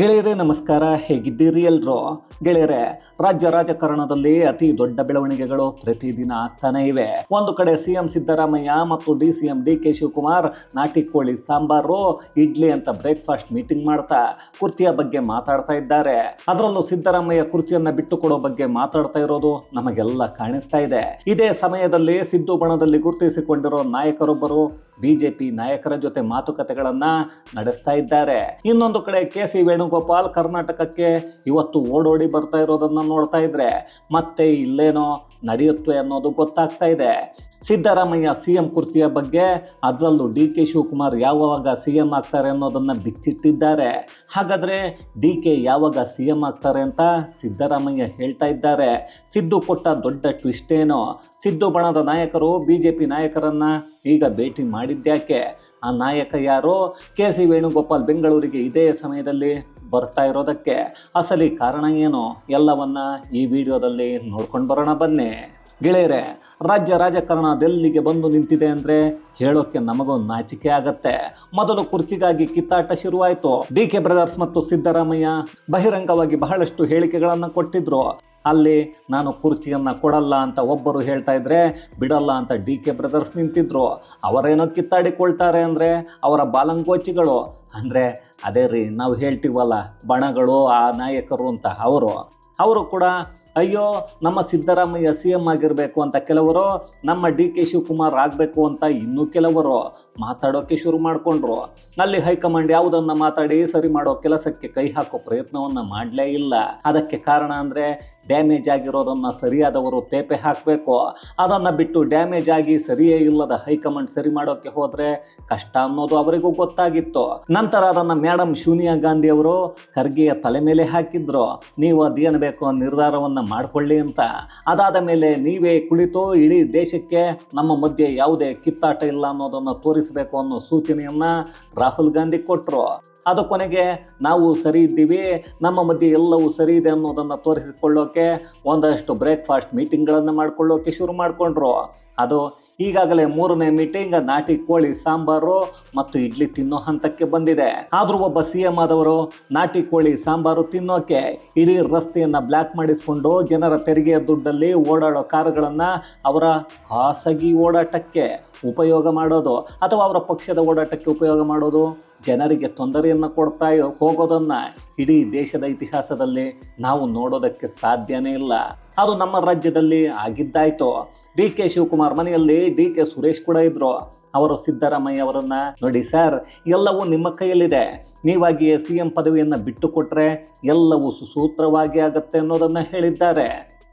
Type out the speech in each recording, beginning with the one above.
ಗೆಳೆಯರೇ, ನಮಸ್ಕಾರ. ಹೇಗಿದ್ದೀರಿ ಎಲ್ರೋ? ಗೆಳೆಯರೇ, ರಾಜ್ಯ ರಾಜಕಾರಣದಲ್ಲಿ ಅತಿ ದೊಡ್ಡ ಬೆಳವಣಿಗೆಗಳು ಪ್ರತಿದಿನ ಆಗ್ತಾನೆ ಇವೆ. ಒಂದು ಕಡೆ ಸಿಎಂ ಸಿದ್ದರಾಮಯ್ಯ ಮತ್ತು D C M D K Shivakumar ನಾಟಿ ಕೋಳಿ ಸಾಂಬಾರು, ಇಡ್ಲಿ ಅಂತ ಬ್ರೇಕ್ಫಾಸ್ಟ್ ಮೀಟಿಂಗ್ ಮಾಡ್ತಾ ಕುರ್ಚಿಯ ಬಗ್ಗೆ ಮಾತಾಡ್ತಾ ಇದ್ದಾರೆ. ಅದರಲ್ಲೂ ಸಿದ್ದರಾಮಯ್ಯ ಕುರ್ಚಿಯನ್ನ ಬಿಟ್ಟುಕೊಡೋ ಬಗ್ಗೆ ಮಾತಾಡ್ತಾ ಇರೋದು ನಮಗೆಲ್ಲ ಕಾಣಿಸ್ತಾ ಇದೆ. ಇದೇ ಸಮಯದಲ್ಲಿ ಸಿದ್ದು ಬಣದಲ್ಲಿ ಗುರುತಿಸಿಕೊಂಡಿರೋ ನಾಯಕರೊಬ್ಬರು ಬಿಜೆಪಿ ನಾಯಕರ ಜೊತೆ ಮಾತುಕತೆಗಳನ್ನ ನಡೆಸ್ತಾ ಇದ್ದಾರೆ. ಇನ್ನೊಂದು ಕಡೆ ಕೆ ಸಿ ವೇಣುಗೋಪಾಲ್ ಕರ್ನಾಟಕಕ್ಕೆ ಇವತ್ತು ಓಡೋಡಿ ಬರ್ತಾ ಇರೋದನ್ನ ನೋಡ್ತಾ ಇದ್ರೆ, ಮತ್ತೆ ಇಲ್ಲೇನೋ ನಡೆಯುತ್ತೆ ಅನ್ನೋದು ಗೊತ್ತಾಗ್ತಾ ಇದೆ. ಸಿದ್ದರಾಮಯ್ಯ ಸಿ ಎಂ ಕುರ್ಚಿಯ ಬಗ್ಗೆ ಅದರಲ್ಲೂ ಡಿ ಕೆ ಶಿವಕುಮಾರ್ ಯಾವಾಗ ಸಿ ಎಂ ಆಗ್ತಾರೆ ಅನ್ನೋದನ್ನು ಬಿಚ್ಚಿಟ್ಟಿದ್ದಾರೆ. ಹಾಗಾದರೆ ಡಿ ಕೆ ಯಾವಾಗ ಸಿ ಎಂ ಆಗ್ತಾರೆ ಅಂತ ಸಿದ್ದರಾಮಯ್ಯ ಹೇಳ್ತಾ ಇದ್ದಾರೆ. ಸಿದ್ದು ಕೊಟ್ಟ ದೊಡ್ಡ ಟ್ವಿಸ್ಟ್ ಏನು? ಸಿದ್ದು ಬಣದ ನಾಯಕರು, ಬಿ ಜೆ ಪಿ ನಾಯಕರನ್ನ ಈಗ ಭೇಟಿ ಮಾಡಿದ್ಯಾಕೆ? ಆ ನಾಯಕ ಯಾರು? ಕೆ ಸಿ ವೇಣುಗೋಪಾಲ್ ಬೆಂಗಳೂರಿಗೆ ಇದೇ ಸಮಯದಲ್ಲಿ ಬರ್ತಾ ಇರೋದಕ್ಕೆ ಅಸಲಿ ಕಾರಣ ಏನು? ಎಲ್ಲವನ್ನ ಈ ವಿಡಿಯೋದಲ್ಲಿ ನೋಡ್ಕೊಂಡು ಬರೋಣ ಬನ್ನಿ. ಗೆಳೆಯರೆ, ರಾಜ್ಯ ರಾಜಕಾರಣದೆಲ್ಲಿಗೆ ಬಂದು ನಿಂತಿದೆ ಅಂದರೆ ಹೇಳೋಕ್ಕೆ ನಮಗೂ ನಾಚಿಕೆ ಆಗತ್ತೆ. ಮೊದಲು ಕುರ್ಚಿಗಾಗಿ ಕಿತ್ತಾಟ ಶುರುವಾಯಿತು. ಡಿ ಕೆ ಬ್ರದರ್ಸ್ ಮತ್ತು ಸಿದ್ದರಾಮಯ್ಯ ಬಹಿರಂಗವಾಗಿ ಬಹಳಷ್ಟು ಹೇಳಿಕೆಗಳನ್ನು ಕೊಟ್ಟಿದ್ರು. ಅಲ್ಲಿ ನಾನು ಕುರ್ಚಿಯನ್ನು ಕೊಡಲ್ಲ ಅಂತ ಒಬ್ಬರು ಹೇಳ್ತಾ ಇದ್ದರೆ ಬಿಡಲ್ಲ ಅಂತ ಡಿ ಕೆ ಬ್ರದರ್ಸ್ ನಿಂತಿದ್ರು. ಅವರೇನೋ ಕಿತ್ತಾಡಿಕೊಳ್ತಾರೆ ಅಂದರೆ ಅವರ ಬಾಲಂಗೋಚಿಗಳು ಅಂದರೆ, ಅದೇ ರೀ, ನಾವು ಹೇಳ್ತೀವಲ್ಲ, ಬಣಗಳು, ಆ ನಾಯಕರು ಅಂತ ಅವರು. ಅವರು ಕೂಡ, ಅಯ್ಯೋ, ನಮ್ಮ ಸಿದ್ದರಾಮಯ್ಯ ಸಿ ಎಂ ಆಗಿರಬೇಕು ಅಂತ ಕೆಲವರು, ನಮ್ಮ ಡಿ ಕೆ ಶಿವಕುಮಾರ್ ಆಗಬೇಕು ಅಂತ ಇನ್ನೂ ಕೆಲವರು ಮಾತಾಡೋಕ್ಕೆ ಶುರು ಮಾಡಿಕೊಂಡ್ರು. ಅಲ್ಲಿ ಹೈಕಮಾಂಡ್ ಯಾವುದನ್ನು ಮಾತಾಡಿ ಸರಿ ಮಾಡೋ ಕೆಲಸಕ್ಕೆ ಕೈ ಹಾಕೋ ಪ್ರಯತ್ನವನ್ನು ಮಾಡಲೇ ಇಲ್ಲ. ಅದಕ್ಕೆ ಕಾರಣ ಅಂದರೆ ಡ್ಯಾಮೇಜ್ ಆಗಿರೋದನ್ನು ಸರಿಯಾದವರು ತೇಪೆ ಹಾಕಬೇಕು. ಅದನ್ನು ಬಿಟ್ಟು ಡ್ಯಾಮೇಜ್ ಆಗಿ ಸರಿಯೇ ಇಲ್ಲದ ಹೈಕಮಾಂಡ್ ಸರಿ ಮಾಡೋಕ್ಕೆ ಹೋದರೆ ಕಷ್ಟ ಅನ್ನೋದು ಅವರಿಗೂ ಗೊತ್ತಾಗಿತ್ತು. ನಂತರ ಅದನ್ನು ಮೇಡಮ್ ಸೋನಿಯಾ ಗಾಂಧಿ ಅವರು ಖರ್ಗೆಯ ತಲೆ ಮೇಲೆ ಹಾಕಿದ್ರು. ನೀವು ಅದೇನು ಬೇಕು ನಿರ್ಧಾರವನ್ನು ಮಾಡಿಕೊಳ್ಳಿ ಅಂತ. ಅದಾದ ಮೇಲೆ ನೀವೇ ಕುಳಿತು ಇಡೀ ದೇಶಕ್ಕೆ ನಮ್ಮ ಮಧ್ಯೆ ಯಾವುದೇ ಕಿತ್ತಾಟ ಇಲ್ಲ ಅನ್ನೋದನ್ನು ತೋರಿಸಬೇಕು ಅನ್ನೋ ಸೂಚನೆಯನ್ನು ರಾಹುಲ್ ಗಾಂಧಿ ಕೊಟ್ಟರು ಅದು ಕೊನೆಗೆ ನಾವು ಸರಿ ಇದ್ದೀವಿ. ನಮ್ಮ ಮಧ್ಯೆ ಎಲ್ಲವೂ ಸರಿ ಇದೆ ಅನ್ನೋದನ್ನು ತೋರಿಸಿಕೊಳ್ಳೋಕೆ ಒಂದಷ್ಟು ಬ್ರೇಕ್ಫಾಸ್ಟ್ ಮೀಟಿಂಗ್ಗಳನ್ನು ಮಾಡಿಕೊಳ್ಳೋಕೆ ಶುರು ಮಾಡಿಕೊಂಡ್ರು. ಅದು ಈಗಾಗಲೇ ಮೂರನೇ ಮೀಟಿಂಗ್ ನಾಟಿ ಕೋಳಿ ಸಾಂಬಾರು ಮತ್ತು ಇಡ್ಲಿ ತಿನ್ನೋ ಹಂತಕ್ಕೆ ಬಂದಿದೆ. ಆದರೂ ಒಬ್ಬ ಸಿ ಎಂ ಆದವರು ನಾಟಿ ಕೋಳಿ ಸಾಂಬಾರು ತಿನ್ನೋಕೆ ಇಡೀ ರಸ್ತೆಯನ್ನು ಬ್ಲ್ಯಾಕ್ ಮಾಡಿಸಿಕೊಂಡು ಜನರ ತೆರಿಗೆಯ ದುಡ್ಡಲ್ಲಿ ಓಡಾಡೋ ಕಾರುಗಳನ್ನು ಅವರ ಖಾಸಗಿ ಓಡಾಟಕ್ಕೆ ಉಪಯೋಗ ಮಾಡೋದು ಅಥವಾ ಅವರ ಪಕ್ಷದ ಓಡಾಟಕ್ಕೆ ಉಪಯೋಗ ಮಾಡೋದು ಜನರಿಗೆ ತೊಂದರೆಯನ್ನು ಕೊಡ್ತಾ ಹೋಗೋದನ್ನು ಇಡೀ ದೇಶದ ಇತಿಹಾಸದಲ್ಲಿ ನಾವು ನೋಡೋದಕ್ಕೆ ಸಾಧ್ಯನೇ ಇಲ್ಲ. ಅದು ನಮ್ಮ ರಾಜ್ಯದಲ್ಲಿ ಆಗಿದ್ದಾಯ್ತು? ಡಿ ಕೆ ಶಿವಕುಮಾರ್ ಮನೆಯಲ್ಲಿ ಡಿ ಕೆ ಸುರೇಶ್ ಕೂಡ ಇದ್ರು. ಅವರು ಸಿದ್ದರಾಮಯ್ಯ ಅವರನ್ನ ನೋಡಿ ಸರ್, ಎಲ್ಲವೂ ನಿಮ್ಮ ಕೈಯಲ್ಲಿದೆ. ನೀವಾಗಿ ಸಿ ಎಂ ಪದವಿಯನ್ನು ಬಿಟ್ಟುಕೊಟ್ರೆ ಎಲ್ಲವೂ ಸುಸೂತ್ರವಾಗಿ ಆಗತ್ತೆ ಅನ್ನೋದನ್ನು ಹೇಳಿದ್ದಾರೆ.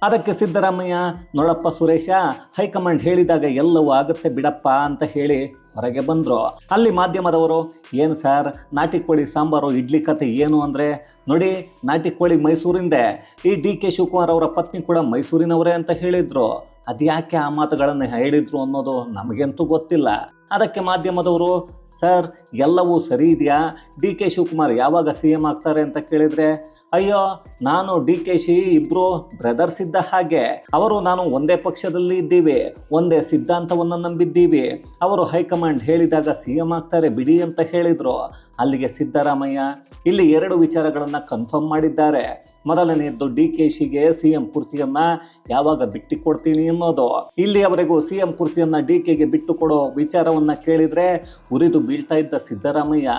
ಅದಕ್ಕೆ ಸಿದ್ದರಾಮಯ್ಯ, ನೋಡಪ್ಪ ಸುರೇಶ, ಹೈಕಮಾಂಡ್ ಹೇಳಿದಾಗ ಎಲ್ಲವೂ ಆಗುತ್ತೆ ಬಿಡಪ್ಪ ಅಂತ ಹೇಳಿ ಹೊರಗೆ ಬಂದರು. ಅಲ್ಲಿ ಮಾಧ್ಯಮದವರು, ಏನು ಸರ್ ನಾಟಿ ಕೋಳಿ ಸಾಂಬಾರು, ಇಡ್ಲಿ ಕತೆ ಏನು ಅಂದರೆ, ನೋಡಿ, ನಾಟಿ ಕೋಳಿ ಮೈಸೂರಿಂದೆ. ಈ ಡಿ ಕೆ ಶಿವಕುಮಾರ್ ಅವರ ಪತ್ನಿ ಕೂಡ ಮೈಸೂರಿನವರೇ ಅಂತ ಹೇಳಿದರು. ಅದ್ಯಾಕೆ ಆ ಮಾತುಗಳನ್ನು ಹೇಳಿದ್ರು ಅನ್ನೋದು ನಮಗಂತೂ ಗೊತ್ತಿಲ್ಲ. ಅದಕ್ಕೆ ಮಾಧ್ಯಮದವರು, ಸರ್, ಎಲ್ಲವೂ ಸರಿ ಇದೆಯಾ? ಡಿ ಕೆ ಶಿವಕುಮಾರ್ ಯಾವಾಗ ಸಿ ಎಂ ಆಗ್ತಾರೆ ಅಂತ ಕೇಳಿದರೆ, ಅಯ್ಯೋ, ನಾನು ಡಿ ಕೆ ಶಿ ಇಬ್ಬರು ಬ್ರದರ್ಸ್ ಇದ್ದ ಹಾಗೆ. ಅವರು ನಾನು ಒಂದೇ ಪಕ್ಷದಲ್ಲಿ ಇದ್ದೀವಿ, ಒಂದೇ ಸಿದ್ಧಾಂತವನ್ನು ನಂಬಿದ್ದೀವಿ. ಅವರು ಹೈಕಮಾಂಡ್ ಹೇಳಿದಾಗ ಸಿ ಎಂ ಆಗ್ತಾರೆ, ಬಿಡಿ ಅಂತ ಹೇಳಿದರು. ಅಲ್ಲಿಗೆ ಸಿದ್ದರಾಮಯ್ಯ ಇಲ್ಲಿ ಎರಡು ವಿಚಾರಗಳನ್ನು ಕನ್ಫರ್ಮ್ ಮಾಡಿದ್ದಾರೆ. ಮೊದಲನೆಯದ್ದು ಡಿ ಕೆ ಶಿಗೆ ಸಿ ಎಂ ಕುರ್ಚಿಯನ್ನು ಯಾವಾಗ ಬಿಟ್ಟು ಕೊಡ್ತೀನಿ ಅನ್ನೋದು. ಇಲ್ಲಿಯವರೆಗೂ ಸಿ ಎಂ ಕುರ್ಚಿಯನ್ನು ಡಿ ಕೆಗೆ ಬಿಟ್ಟು ಕೊಡೋ ವಿಚಾರವನ್ನು ಕೇಳಿದರೆ ಉರಿದು ಬೀಳ್ತಾ ಇದ್ದ ಸಿದ್ದರಾಮಯ್ಯ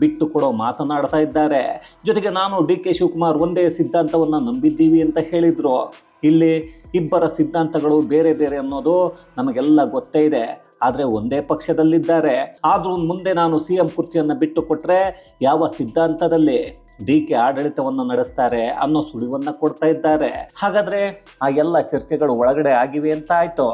ಬಿಟ್ಟು ಕೊಡೋ ಮಾತನಾಡ್ತಾ ಇದ್ದಾರೆ. ಜೊತೆಗೆ ನಾನು ಡಿ ಕೆ ಶಿವಕುಮಾರ್ ಒಂದೇ ಸಿದ್ಧಾಂತವನ್ನು ನಂಬಿದ್ದೀವಿ ಅಂತ ಹೇಳಿದರು. ಇಲ್ಲಿ ಇಬ್ಬರ ಸಿದ್ಧಾಂತಗಳು ಬೇರೆ ಬೇರೆ ಅನ್ನೋದು ನಮಗೆಲ್ಲ ಗೊತ್ತೇ ಇದೆ. ಆದರೆ ಒಂದೇ ಪಕ್ಷದಲ್ಲಿದ್ದಾರೆ. ಆದರೂ ಮುಂದೆ ನಾನು ಸಿ ಎಂ ಕುರ್ಚಿಯನ್ನು ಬಿಟ್ಟು ಕೊಟ್ಟರೆ ಯಾವ ಸಿದ್ಧಾಂತದಲ್ಲಿ ಡಿ ಕೆ ಆಡಳಿತವನ್ನು ನಡೆಸ್ತಾರೆ ಅನ್ನೋ ಸುಳಿವನ್ನು ಕೊಡ್ತಾ ಇದ್ದಾರೆ. ಹಾಗಾದ್ರೆ ಆ ಎಲ್ಲ ಚರ್ಚೆಗಳು ಒಳಗಡೆ ಆಗಿವೆ ಅಂತ ಆಯ್ತು.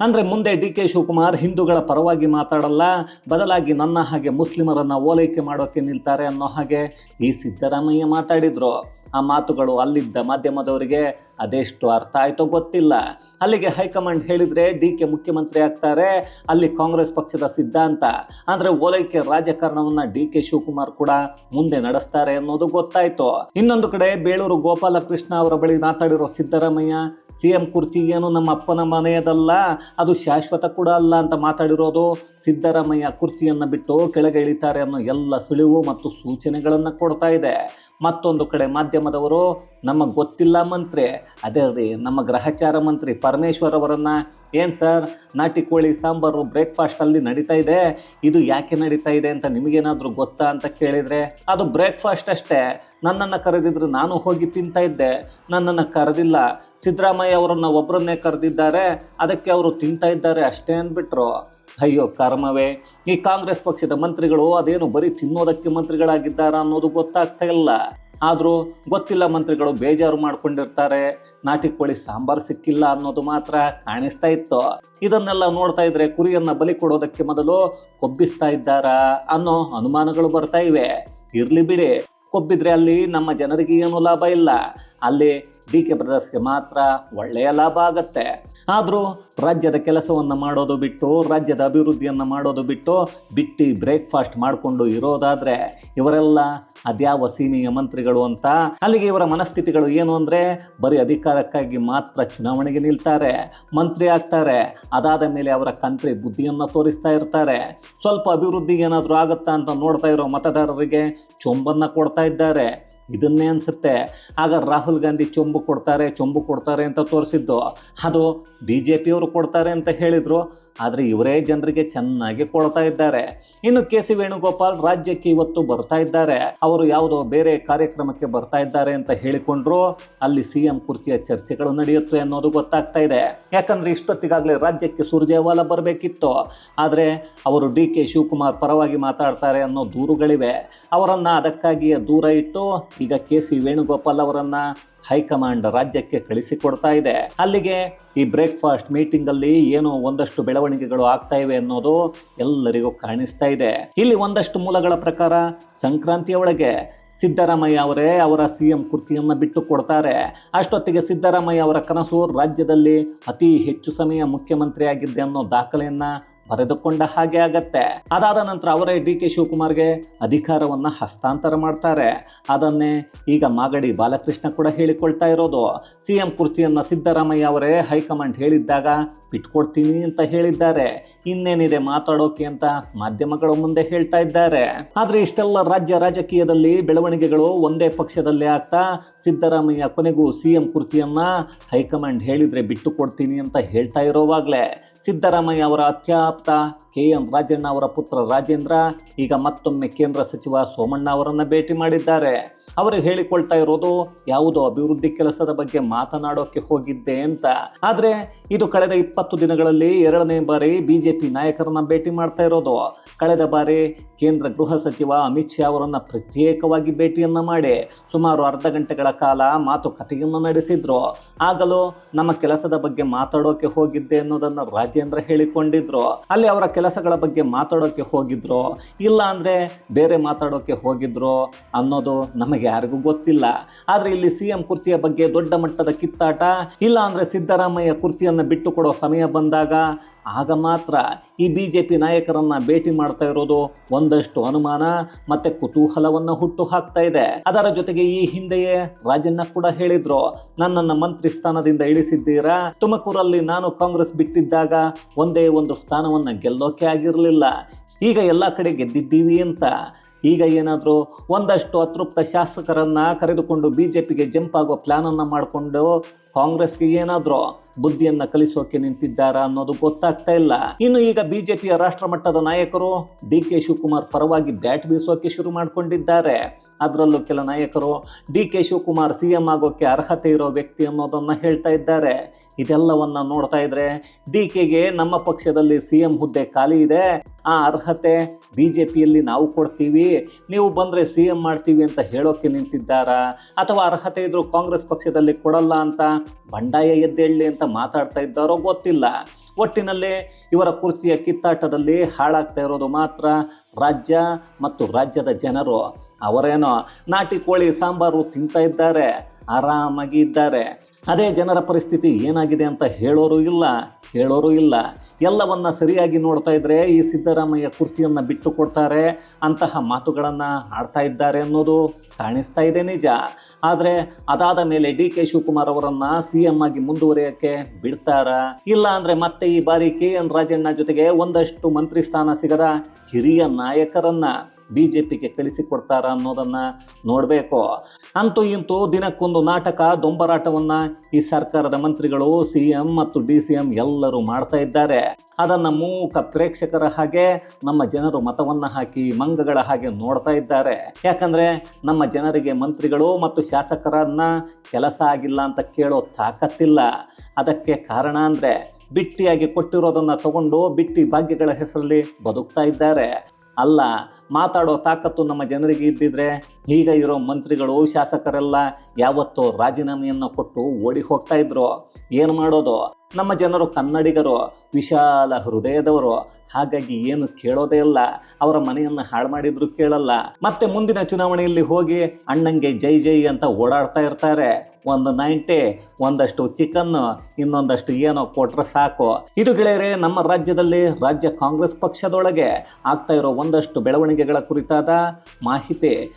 ಅಂದ್ರೆ ಮುಂದೆ ಡಿ ಕೆ ಶಿವಕುಮಾರ್ ಹಿಂದೂಗಳ ಪರವಾಗಿ ಮಾತಾಡಲ್ಲ, ಬದಲಾಗಿ ನನ್ನ ಹಾಗೆ ಮುಸ್ಲಿಮರನ್ನ ಓಲೈಕೆ ಮಾಡೋಕೆ ನಿಲ್ತಾರೆ ಅನ್ನೋ ಹಾಗೆ ಈ ಸಿದ್ದರಾಮಯ್ಯ ಮಾತಾಡಿದ್ರು. ಆ ಮಾತುಗಳು ಅಲ್ಲಿದ್ದ ಮಾಧ್ಯಮದವರಿಗೆ ಅದೆಷ್ಟು ಅರ್ಥ ಆಯ್ತೋ ಗೊತ್ತಿಲ್ಲ. ಅಲ್ಲಿಗೆ ಹೈಕಮಾಂಡ್ ಹೇಳಿದ್ರೆ ಡಿ ಕೆ ಮುಖ್ಯಮಂತ್ರಿ ಆಗ್ತಾರೆ, ಅಲ್ಲಿ ಕಾಂಗ್ರೆಸ್ ಪಕ್ಷದ ಸಿದ್ಧಾಂತ. ಅಂದರೆ ಓಲೈಕೆ ರಾಜಕಾರಣವನ್ನು ಡಿ ಕೆ ಶಿವಕುಮಾರ್ ಕೂಡ ಮುಂದೆ ನಡೆಸ್ತಾರೆ ಅನ್ನೋದು ಗೊತ್ತಾಯಿತು. ಇನ್ನೊಂದು ಕಡೆ ಬೇಳೂರು ಗೋಪಾಲಕೃಷ್ಣ ಅವರ ಬಳಿ ಮಾತಾಡಿರೋ ಸಿದ್ದರಾಮಯ್ಯ ಸಿಎಂ ಕುರ್ಚಿ ಏನು ನಮ್ಮ ಅಪ್ಪನ ಮನೆಯದಲ್ಲ, ಅದು ಶಾಶ್ವತ ಕೂಡ ಅಲ್ಲ ಅಂತ ಮಾತಾಡಿರೋದು ಸಿದ್ದರಾಮಯ್ಯ ಕುರ್ಚಿಯನ್ನು ಬಿಟ್ಟು ಕೆಳಗೆ ಇಳಿತಾರೆ ಅನ್ನೋ ಎಲ್ಲ ಸುಳಿವು ಮತ್ತು ಸೂಚನೆಗಳನ್ನು ಕೊಡ್ತಾ ಇದೆ. ಮತ್ತೊಂದು ಕಡೆ ಮಾಧ್ಯಮದವರು ನಮಗೆ ಗೊತ್ತಿಲ್ಲ ಮಂತ್ರಿ. ಅದೇ ರೀ, ನಮ್ಮ ಗ್ರಹಚಾರ ಮಂತ್ರಿ ಪರಮೇಶ್ವರ್ ಅವರನ್ನು ಏನು ಸರ್, ನಾಟಿ ಕೋಳಿ ಸಾಂಬಾರು ಬ್ರೇಕ್ಫಾಸ್ಟಲ್ಲಿ ನಡೀತಾ ಇದೆ? ಇದು ಯಾಕೆ ನಡೀತಾ ಇದೆ ಅಂತ ನಿಮಗೇನಾದರೂ ಗೊತ್ತಾ ಅಂತ ಕೇಳಿದರೆ, ಅದು ಬ್ರೇಕ್ಫಾಸ್ಟ್ ಅಷ್ಟೇ. ನನ್ನನ್ನು ಕರೆದಿದ್ರು ನಾನು ಹೋಗಿ ತಿಂತಾ ಇದ್ದೆ. ನನ್ನನ್ನು ಕರೆದಿಲ್ಲ. ಸಿದ್ದರಾಮಯ್ಯ ಅವರನ್ನು ಒಬ್ಬರನ್ನೇ ಕರೆದಿದ್ದಾರೆ. ಅದಕ್ಕೆ ಅವರು ತಿಂತಾ ಇದ್ದಾರೆ ಅಷ್ಟೇ ಅಂದ್ಬಿಟ್ರು. ಅಯ್ಯೋ ಕರ್ಮವೇ. ಈ ಕಾಂಗ್ರೆಸ್ ಪಕ್ಷದ ಮಂತ್ರಿಗಳು ಅದೇನು ಬರೀ ತಿನ್ನೋದಕ್ಕೆ ಮಂತ್ರಿಗಳಾಗಿದ್ದಾರಾ ಅನ್ನೋದು ಗೊತ್ತಾಗ್ತಾ ಇಲ್ಲ. ಆದರೂ ಗೊತ್ತಿಲ್ಲ ಮಂತ್ರಿಗಳು ಬೇಜಾರು ಮಾಡ್ಕೊಂಡಿರ್ತಾರೆ, ನಾಟಿ ಕೋಳಿ ಸಾಂಬಾರು ಸಿಕ್ಕಿಲ್ಲ ಅನ್ನೋದು ಮಾತ್ರ ಕಾಣಿಸ್ತಾ ಇತ್ತು. ಇದನ್ನೆಲ್ಲ ನೋಡ್ತಾ ಇದ್ರೆ ಕುರಿಯನ್ನ ಬಲಿ ಕೊಡೋದಕ್ಕೆ ಮೊದಲು ಕೊಬ್ಬಿಸ್ತಾ ಇದ್ದಾರಾ ಅನ್ನೋ ಅನುಮಾನಗಳು ಬರ್ತಾ ಇವೆ. ಇರ್ಲಿ ಬಿಡಿ, ಕೊಬ್ಬಿದ್ರೆ ಅಲ್ಲಿ ನಮ್ಮ ಜನರಿಗೆ ಏನು ಲಾಭ ಇಲ್ಲ. ಅಲ್ಲಿ ಡಿ ಕೆ ಬ್ರದರ್ಸ್ಗೆ ಮಾತ್ರ ಒಳ್ಳೆಯ ಲಾಭ ಆಗುತ್ತೆ. ಆದರೂ ರಾಜ್ಯದ ಕೆಲಸವನ್ನು ಮಾಡೋದು ಬಿಟ್ಟು, ರಾಜ್ಯದ ಅಭಿವೃದ್ಧಿಯನ್ನು ಮಾಡೋದು ಬಿಟ್ಟು ಬಿಟ್ಟು ಬ್ರೇಕ್ಫಾಸ್ಟ್ ಮಾಡಿಕೊಂಡು ಇರೋದಾದರೆ ಇವರೆಲ್ಲ ಅದ್ಯಾವ ಸೀಮೆಯ ಮಂತ್ರಿಗಳು ಅಂತ, ಅಲ್ಲಿಗೆ ಇವರ ಮನಸ್ಥಿತಿಗಳು ಏನು ಅಂದರೆ ಬರೀ ಅಧಿಕಾರಕ್ಕಾಗಿ ಮಾತ್ರ ಚುನಾವಣೆಗೆ ನಿಲ್ತಾರೆ, ಮಂತ್ರಿ ಆಗ್ತಾರೆ, ಅದಾದ ಮೇಲೆ ಅವರ ಕಂತ್ರಿ ಬುದ್ಧಿಯನ್ನು ತೋರಿಸ್ತಾ ಇರ್ತಾರೆ. ಸ್ವಲ್ಪ ಅಭಿವೃದ್ಧಿ ಏನಾದರೂ ಆಗುತ್ತಾ ಅಂತ ನೋಡ್ತಾ ಇರೋ ಮತದಾರರಿಗೆ ಚೊಂಬನ್ನು ಕೊಡ್ತಾ ಇದ್ದಾರೆ. ಇದನ್ನೇ ಅನಿಸುತ್ತೆ. ಆಗ ರಾಹುಲ್ ಗಾಂಧಿ ಚೊಂಬು ಕೊಡ್ತಾರೆ ಚೊಂಬು ಕೊಡ್ತಾರೆ ಅಂತ ತೋರಿಸಿದ್ದು. ಅದು ಬಿ ಜೆ ಪಿಯವರು ಕೊಡ್ತಾರೆ ಅಂತ ಹೇಳಿದರು, ಆದರೆ ಇವರೇ ಜನರಿಗೆ ಚೆನ್ನಾಗಿ ಕೊಡ್ತಾ ಇದ್ದಾರೆ. ಇನ್ನು ಕೆ ಸಿ ವೇಣುಗೋಪಾಲ್ ರಾಜ್ಯಕ್ಕೆ ಇವತ್ತು ಬರ್ತಾ ಇದ್ದಾರೆ. ಅವರು ಯಾವುದೋ ಬೇರೆ ಕಾರ್ಯಕ್ರಮಕ್ಕೆ ಬರ್ತಾ ಇದ್ದಾರೆ ಅಂತ ಹೇಳಿಕೊಂಡ್ರು. ಅಲ್ಲಿ ಸಿ ಎಂ ಕುರ್ಚಿಯ ಚರ್ಚೆಗಳು ನಡೆಯುತ್ತವೆ ಅನ್ನೋದು ಗೊತ್ತಾಗ್ತಾ ಇದೆ. ಯಾಕಂದ್ರೆ ಇಷ್ಟೊತ್ತಿಗಾಗಲೇ ರಾಜ್ಯಕ್ಕೆ ಸುರ್ಜೇವಾಲ ಬರಬೇಕಿತ್ತು. ಆದರೆ ಅವರು ಡಿ ಕೆ ಶಿವಕುಮಾರ್ ಪರವಾಗಿ ಮಾತಾಡ್ತಾರೆ ಅನ್ನೋ ದೂರುಗಳಿವೆ. ಅವರನ್ನು ಅದಕ್ಕಾಗಿಯೇ ದೂರ ಇಟ್ಟು ಈಗ ಕೆ ಸಿ ವೇಣುಗೋಪಾಲ್ ಅವರನ್ನ ಹೈಕಮಾಂಡ್ ರಾಜ್ಯಕ್ಕೆ ಕಳಿಸಿಕೊಡ್ತಾ ಇದೆ. ಅಲ್ಲಿಗೆ ಈ ಬ್ರೇಕ್ಫಾಸ್ಟ್ ಮೀಟಿಂಗಲ್ಲಿ ಏನೋ ಒಂದಷ್ಟು ಬೆಳವಣಿಗೆಗಳು ಆಗ್ತಾ ಇವೆ ಅನ್ನೋದು ಎಲ್ಲರಿಗೂ ಕಾಣಿಸ್ತಾ ಇದೆ. ಇಲ್ಲಿ ಒಂದಷ್ಟು ಮೂಲಗಳ ಪ್ರಕಾರ ಸಂಕ್ರಾಂತಿಯ ಒಳಗೆ ಸಿದ್ದರಾಮಯ್ಯ ಅವರೇ ಅವರ ಸಿ ಎಂ ಕುರ್ಚಿಯನ್ನು ಬಿಟ್ಟು ಕೊಡ್ತಾರೆ. ಅಷ್ಟೊತ್ತಿಗೆ ಸಿದ್ದರಾಮಯ್ಯ ಅವರ ಕನಸು ರಾಜ್ಯದಲ್ಲಿ ಅತಿ ಹೆಚ್ಚು ಸಮಯ ಮುಖ್ಯಮಂತ್ರಿ ಆಗಿದ್ದೆ ಅನ್ನೋ ದಾಖಲೆಯನ್ನ ಬರೆದುಕೊಂಡ ಹಾಗೆ ಆಗತ್ತೆ. ಅದಾದ ನಂತರ ಅವರೇ ಡಿ ಕೆ ಶಿವಕುಮಾರ್ಗೆ ಅಧಿಕಾರವನ್ನ ಹಸ್ತಾಂತರ ಮಾಡ್ತಾರೆ. ಅದನ್ನೇ ಈಗ ಮಾಗಡಿ ಬಾಲಕೃಷ್ಣ ಕೂಡ ಹೇಳಿಕೊಳ್ತಾ ಇರೋದು. ಸಿ ಎಂ ಕುರ್ಚಿಯನ್ನ ಸಿದ್ದರಾಮಯ್ಯ ಅವರೇ ಹೈಕಮಾಂಡ್ ಹೇಳಿದ್ದಾಗ ಬಿಟ್ಕೊಡ್ತೀನಿ ಅಂತ ಹೇಳಿದ್ದಾರೆ. ಇನ್ನೇನಿದೆ ಮಾತಾಡೋಕೆ ಅಂತ ಮಾಧ್ಯಮಗಳ ಮುಂದೆ ಹೇಳ್ತಾ ಇದ್ದಾರೆ. ಆದ್ರೆ ಇಷ್ಟೆಲ್ಲ ರಾಜ್ಯ ರಾಜಕೀಯದಲ್ಲಿ ಬೆಳವಣಿಗೆಗಳು ಒಂದೇ ಪಕ್ಷದಲ್ಲಿ ಆಗ್ತಾ ಸಿದ್ದರಾಮಯ್ಯ ಕೊನೆಗೂ ಸಿ ಎಂ ಕುರ್ಚಿಯನ್ನ ಹೈಕಮಾಂಡ್ ಹೇಳಿದ್ರೆ ಬಿಟ್ಟು ಕೊಡ್ತೀನಿ ಅಂತ ಹೇಳ್ತಾ ಇರೋವಾಗಲೇ ಸಿದ್ದರಾಮಯ್ಯ ಅವರ ಅತ್ಯಾಪ್ತ ಕೆ ಎನ್ ರಾಜಣ್ಣ ಅವರ ಪುತ್ರ ರಾಜೇಂದ್ರ, ಈಗ ಮತ್ತೊಮ್ಮೆ ಕೇಂದ್ರ ಸಚಿವ ಸೋಮಣ್ಣ ಅವರನ್ನು ಭೇಟಿ ಮಾಡಿದ್ದಾರೆ. ಅವರು ಹೇಳಿಕೊಳ್ತಾ ಇರೋದು, ಯಾವುದೋ ಅಭಿವೃದ್ಧಿ ಕೆಲಸದ ಬಗ್ಗೆ ಮಾತನಾಡೋಕೆ ಹೋಗಿದ್ದೆ ಅಂತ. ಆದರೆ, ಇದು ಕಳೆದ ಇಪ್ಪತ್ತು ದಿನಗಳಲ್ಲಿ ಎರಡನೇ ಬಾರಿ ಬಿಜೆಪಿ ನಾಯಕರನ್ನ ಭೇಟಿ ಮಾಡ್ತಾ ಇರೋದು. ಕಳೆದ ಬಾರಿ ಕೇಂದ್ರ ಗೃಹ ಸಚಿವ ಅಮಿತ್ ಶಾ ಅವರನ್ನು ಪ್ರತ್ಯೇಕವಾಗಿ ಭೇಟಿಯನ್ನ ಮಾಡಿ ಸುಮಾರು ಅರ್ಧ ಗಂಟೆಗಳ ಕಾಲ ಮಾತುಕತೆಯನ್ನು ನಡೆಸಿದ್ರು. ಆಗಲೂ ನಮ್ಮ ಕೆಲಸದ ಬಗ್ಗೆ ಮಾತಾಡೋಕೆ ಹೋಗಿದ್ದೆ ಅನ್ನೋದನ್ನ ರಾಜೇಂದ್ರ ಹೇಳಿಕೊಂಡಿದ್ರು. ಅಲ್ಲಿ ಅವರ ಕೆಲಸಗಳ ಬಗ್ಗೆ ಮಾತಾಡೋಕೆ ಹೋಗಿದ್ರೋ, ಇಲ್ಲ ಅಂದರೆ ಬೇರೆ ಮಾತಾಡೋಕೆ ಹೋಗಿದ್ರೋ ಅನ್ನೋದು ನಮಗೆ ಯಾರಿಗೂ ಗೊತ್ತಿಲ್ಲ. ಆದ್ರೆ ಇಲ್ಲಿ ಸಿ ಎಂ ಕುರ್ಚಿಯ ಬಗ್ಗೆ ದೊಡ್ಡ ಮಟ್ಟದ ಕಿತ್ತಾಟ, ಇಲ್ಲ ಅಂದರೆ ಸಿದ್ದರಾಮಯ್ಯ ಕುರ್ಚಿಯನ್ನು ಬಿಟ್ಟು ಕೊಡೋ ಸಮಯ ಬಂದಾಗ ಆಗ ಮಾತ್ರ ಈ ಬಿ ಜೆ ಪಿ ನಾಯಕರನ್ನ ಭೇಟಿ ಮಾಡ್ತಾ ಇರೋದು ಒಂದಷ್ಟು ಅನುಮಾನ ಮತ್ತೆ ಕುತೂಹಲವನ್ನ ಹುಟ್ಟು ಹಾಕ್ತಾ ಇದೆ. ಅದರ ಜೊತೆಗೆ ಈ ಹಿಂದೆಯೇ ರಾಜಣ್ಣ ಕೂಡ ಹೇಳಿದ್ರು, ನನ್ನನ್ನ ಮಂತ್ರಿ ಸ್ಥಾನದಿಂದ ಇಳಿಸಿದ್ದೀರಾ? ತುಮಕೂರಲ್ಲಿ ನಾನು ಕಾಂಗ್ರೆಸ್ ಬಿಟ್ಟಿದ್ದಾಗ ಒಂದೇ ಒಂದು ಸ್ಥಾನವನ್ನ ಗೆಲ್ಲೋಕೆ ಆಗಿರಲಿಲ್ಲ. ಈಗ ಎಲ್ಲ ಕಡೆ ಗೆದ್ದಿದ್ದೀವಿ ಅಂತ ಈಗ ಏನಾದರೂ ಒಂದಷ್ಟು ಅತೃಪ್ತ ಶಾಸಕರನ್ನ ಕರೆದುಕೊಂಡು ಬಿ ಜೆ ಪಿಗೆ ಜಂಪ್ ಆಗುವ ಪ್ಲ್ಯಾನನ್ನು ಮಾಡಿಕೊಂಡು ಕಾಂಗ್ರೆಸ್ಗೆ ಏನಾದರೂ ಬುದ್ಧಿಯನ್ನು ಕಲಿಸೋಕೆ ನಿಂತಿದ್ದಾರಾ ಅನ್ನೋದು ಗೊತ್ತಾಗ್ತಾ ಇಲ್ಲ. ಇನ್ನು ಈಗ ಬಿಜೆಪಿಯ ರಾಷ್ಟ್ರ ರಾಷ್ಟ್ರಮಟ್ಟದ ನಾಯಕರು ಡಿ ಕೆ ಶಿವಕುಮಾರ್ ಪರವಾಗಿ ಬ್ಯಾಟ್ ಬೀಸೋಕೆ ಶುರು ಮಾಡಿಕೊಂಡಿದ್ದಾರೆ. ಅದರಲ್ಲೂ ಕೆಲ ನಾಯಕರು D K Shivakumar C M ಆಗೋಕೆ ಅರ್ಹತೆ ಇರೋ ವ್ಯಕ್ತಿ ಅನ್ನೋದನ್ನ ಹೇಳ್ತಾ ಇದ್ದಾರೆ. ಇದೆಲ್ಲವನ್ನ ನೋಡ್ತಾ ಇದ್ರೆ ಡಿ ಕೆಗೆ ನಮ್ಮ ಪಕ್ಷದಲ್ಲಿ ಸಿ ಎಂ ಹುದ್ದೆ ಖಾಲಿ ಇದೆ. ಆ ಅರ್ಹತೆ ಬಿಜೆಪಿಯಲ್ಲಿ ನಾವು ಕೊಡ್ತೀವಿ. ನೀವು ಬಂದರೆ ಸಿ ಎಂ ಮಾಡ್ತೀವಿ ಅಂತ ಹೇಳೋಕೆ ನಿಂತಿದ್ದಾರಾ? ಅಥವಾ ಅರ್ಹತೆ ಇದ್ದರೂ ಕಾಂಗ್ರೆಸ್ ಪಕ್ಷದಲ್ಲಿ ಕೊಡಲ್ಲ ಅಂತ ಬಂಡಾಯ ಎದ್ದೇಳಲಿ ಅಂತ ಮಾತಾಡ್ತಾ ಇದ್ದಾರೋ ಗೊತ್ತಿಲ್ಲ. ಒಟ್ಟಿನಲ್ಲಿ ಇವರ ಕುರ್ಚಿಯ ಕಿತ್ತಾಟದಲ್ಲಿ ಹಾಳಾಗ್ತಾ ಇರೋದು ಮಾತ್ರ ರಾಜ್ಯ ಮತ್ತು ರಾಜ್ಯದ ಜನರು. ಅವರೇನೋ ನಾಟಿ ಕೋಳಿ ಸಾಂಬಾರು ತಿಂತಾ ಇದ್ದಾರೆ, ಆರಾಮಾಗಿ ಇದ್ದಾರೆ. ಅದೇ ಜನರ ಪರಿಸ್ಥಿತಿ ಏನಾಗಿದೆ ಅಂತ ಹೇಳೋರು ಇಲ್ಲ. ಕೇಳೋರು ಇಲ್ಲ. ಎಲ್ಲವನ್ನ ಸರಿಯಾಗಿ ನೋಡ್ತಾ ಇದ್ರೆ ಈ ಸಿದ್ದರಾಮಯ್ಯ ಕುರ್ಚಿಯನ್ನು ಬಿಟ್ಟು ಕೊಡ್ತಾರೆ, ಅಂತಹ ಮಾತುಗಳನ್ನು ಆಡ್ತಾ ಇದ್ದಾರೆ ಅನ್ನೋದು ಕಾಣಿಸ್ತಾ ಇದೆ ನಿಜ. ಆದರೆ ಅದಾದ ಮೇಲೆ ಡಿ ಕೆ ಶಿವಕುಮಾರ್ ಅವರನ್ನ ಸಿ ಎಂ ಆಗಿ ಮುಂದುವರಿಯೋಕ್ಕೆ ಬಿಡ್ತಾರ? ಇಲ್ಲ ಅಂದರೆ ಮತ್ತೆ ಈ ಬಾರಿ ಕೆ ಎನ್ ರಾಜಣ್ಣ ಜೊತೆಗೆ ಒಂದಷ್ಟು ಮಂತ್ರಿ ಸ್ಥಾನ ಸಿಗದ ಹಿರಿಯ ನಾಯಕರನ್ನ. ಬಿಜೆಪಿಗೆ ಕಳಿಸಿಕೊಡ್ತಾರ ಅನ್ನೋದನ್ನು ನೋಡಬೇಕು. ಅಂತೂ ಇಂತೂ ದಿನಕ್ಕೊಂದು ನಾಟಕ, ದೊಂಬರಾಟವನ್ನು ಈ ಸರ್ಕಾರದ ಮಂತ್ರಿಗಳು ಸಿ ಎಂ ಮತ್ತು ಡಿ ಸಿ ಎಂ ಎಲ್ಲರೂ ಮಾಡ್ತಾ ಇದ್ದಾರೆ. ಅದನ್ನು ಮೂಕ ಪ್ರೇಕ್ಷಕರ ಹಾಗೆ, ನಮ್ಮ ಜನರು ಮತವನ್ನು ಹಾಕಿ, ಮಂಗಗಳ ಹಾಗೆ ನೋಡ್ತಾ ಇದ್ದಾರೆ. ಯಾಕಂದರೆ ನಮ್ಮ ಜನರಿಗೆ ಮಂತ್ರಿಗಳು ಮತ್ತು ಶಾಸಕರನ್ನ ಕೆಲಸ ಆಗಿಲ್ಲ ಅಂತ ಕೇಳೋ ತಾಕತ್ತಿಲ್ಲ. ಅದಕ್ಕೆ ಕಾರಣ ಅಂದರೆ, ಬಿಟ್ಟಿಯಾಗಿ ಕೊಟ್ಟಿರೋದನ್ನು ತಗೊಂಡು ಬಿಟ್ಟಿ ಭಾಗ್ಯಗಳ ಹೆಸರಲ್ಲಿ ಬದುಕ್ತಾ ಇದ್ದಾರೆ. ಅಲ್ಲ ಮಾತಾಡೋ ತಾಕತ್ತು ನಮ್ಮ ಜನರಿಗೆ ಇದ್ದಿದ್ರೆ ಈಗ ಇರೋ ಮಂತ್ರಿಗಳು, ಶಾಸಕರೆಲ್ಲ ಯಾವತ್ತೋ ರಾಜೀನಾಮೆಯನ್ನು ಕೊಟ್ಟು ಓಡಿ ಹೋಗ್ತಾ ಇದ್ರು. ಏನು ಮಾಡೋದು? ನಮ್ಮ ಜನರು ಕನ್ನಡಿಗರು, ವಿಶಾಲ ಹೃದಯದವರು. ಹಾಗಾಗಿ ಏನು ಕೇಳೋದೇ ಇಲ್ಲ. ಅವರ ಮನೆಯನ್ನು ಹಾಳು ಮಾಡಿದ್ರು ಕೇಳಲ್ಲ. ಮತ್ತೆ ಮುಂದಿನ ಚುನಾವಣೆಯಲ್ಲಿ ಹೋಗಿ ಅಣ್ಣಂಗೆ ಜೈ ಜೈ ಅಂತ ಓಡಾಡ್ತಾ ಇರ್ತಾರೆ. ಒಂದು ನೈಂಟಿ ಒಂದಷ್ಟು ಚಿಕನ್ ಇನ್ನೊಂದಷ್ಟು ಏನೋ ಕೊಟ್ರೆ ಸಾಕು. ಇದು ಗೆಳೆಯರೆ, ನಮ್ಮ ರಾಜ್ಯದಲ್ಲಿ ರಾಜ್ಯ ಕಾಂಗ್ರೆಸ್ ಪಕ್ಷದೊಳಗೆ ಆಗ್ತಾ ಇರೋ ಒಂದಷ್ಟು ಬೆಳವಣಿಗೆಗಳ ಕುರಿತಾದ ಮಾಹಿತಿ.